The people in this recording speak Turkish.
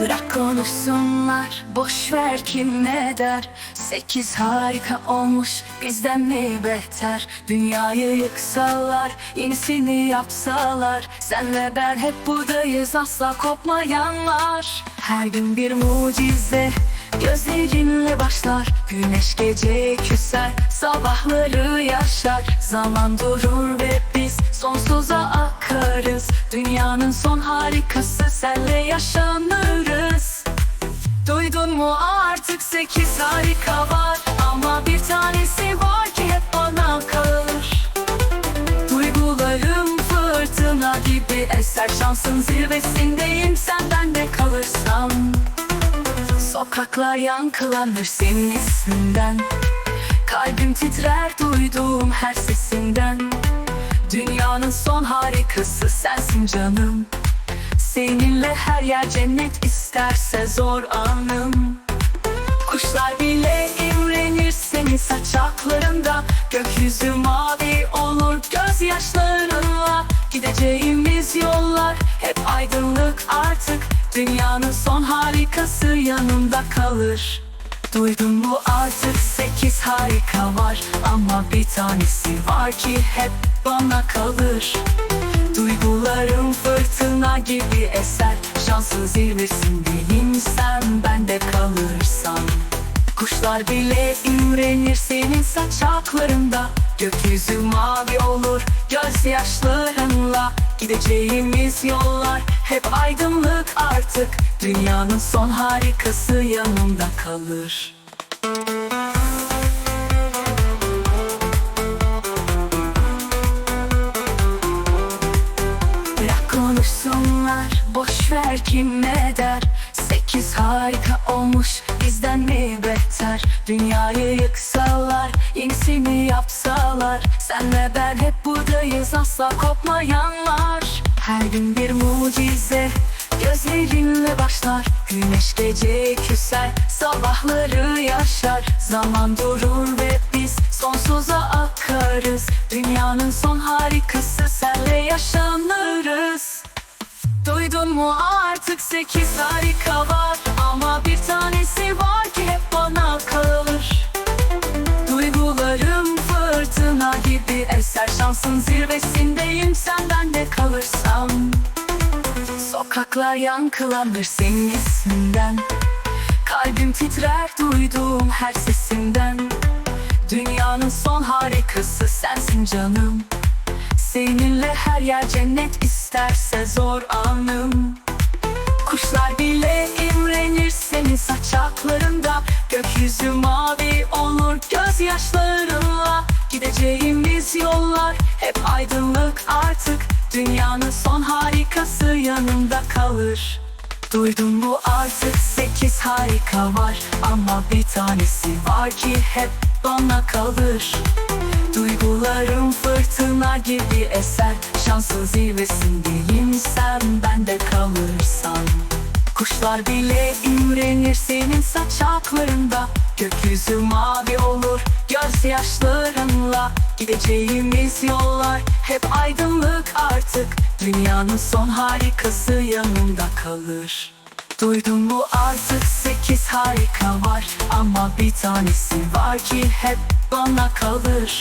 Bırak konuşsunlar boş ver kim ne der. Sekiz harika olmuş bizden mi beter? Dünyayı yıksalar yenisini yapsalar. Sen ve ben hep buradayız asla kopmayanlar. Her gün bir mucize Gözlerinle başlar. Güneş gece küser Sabahları yaşar. Zaman durur ve biz sonsuza akarız Dünyanın son harikası senle yaşanırız. Duydun mu? Artık sekiz harika var. Ama bir tanesi var ki hep bana kalır. Duygularım fırtına gibi eser. Şansın zirvesindeyim sen bende kalırsan Sokaklar yankılanır senin isminden. Kalbim titrer duyduğum her sesinden Dünyanın son harikası sensin canım. Seninle her yer cennet isterse zor anım. Kuşlar bile imrenir senin saçaklarında. Gökyüzü mavi olur gözyaşlarınla. Gideceğimiz yollar hep aydınlık artık. Dünyanın son harikası yanımda kalır Duydun mu artık sekiz harika var. Ama bir tanesi var ki hep bana kalır. Duygularım fırtına gibi eser. Şansın zirvesindeyim sen bende kalırsan. Kuşlar bile imrenir senin saçaklarında Gökyüzü mavi olur gözyaşlarınla Gideceğimiz yollar hep aydınlık artık. Dünyanın son harikası yanımda kalır. Bırak konuşsunlar boş ver kim ne der Sekiz harika olmuş bizden mi beter? Dünyayı yıksalar yenisini yapsalar. Sen ve ben hep buradayız asla kopmayanlar. Her gün bir mucize Gözlerinle başlar. Güneş gece küser Sabahları yaşar. Zaman durur ve biz sonsuza akarız. Dünyanın son harikası senle yaşanırız Duydun mu? Artık sekiz harika var. Ama bir tanesi var ki hep bana kalır. Duygularım fırtına gibi eser. Şansın zirvesindeyim sen bende kalırsam. Sokaklar yankılanır senin isminden. Kalbim titrer duyduğum her sesinden. Dünyanın son harikası sensin canım. Seninle her yer cennet isterse zor anım. Kuşlar bile imrenir senin saçaklarında. Gökyüzü mavi olur gözyaşlarınla. Gideceğimiz yollar hep aydınlık artık. Dünyanın son harikası yanımda kalır. Duydun mu artık? Sekiz harika var. Ama bir tanesi var ki hep bana kalır. Duygularım fırtına gibi eser Şansın zirvesindeyim sen bende kalırsan Kuşlar bile imrenir senin saçaklarında. Gökyüzü mavi olur gözyaşlarınla Gideceğimiz yollar hep aydınlık artık. Dünyanın son harikası yanımda kalır. Duydun mu artık sekiz harika var. Ama bir tanesi var ki hep bana kalır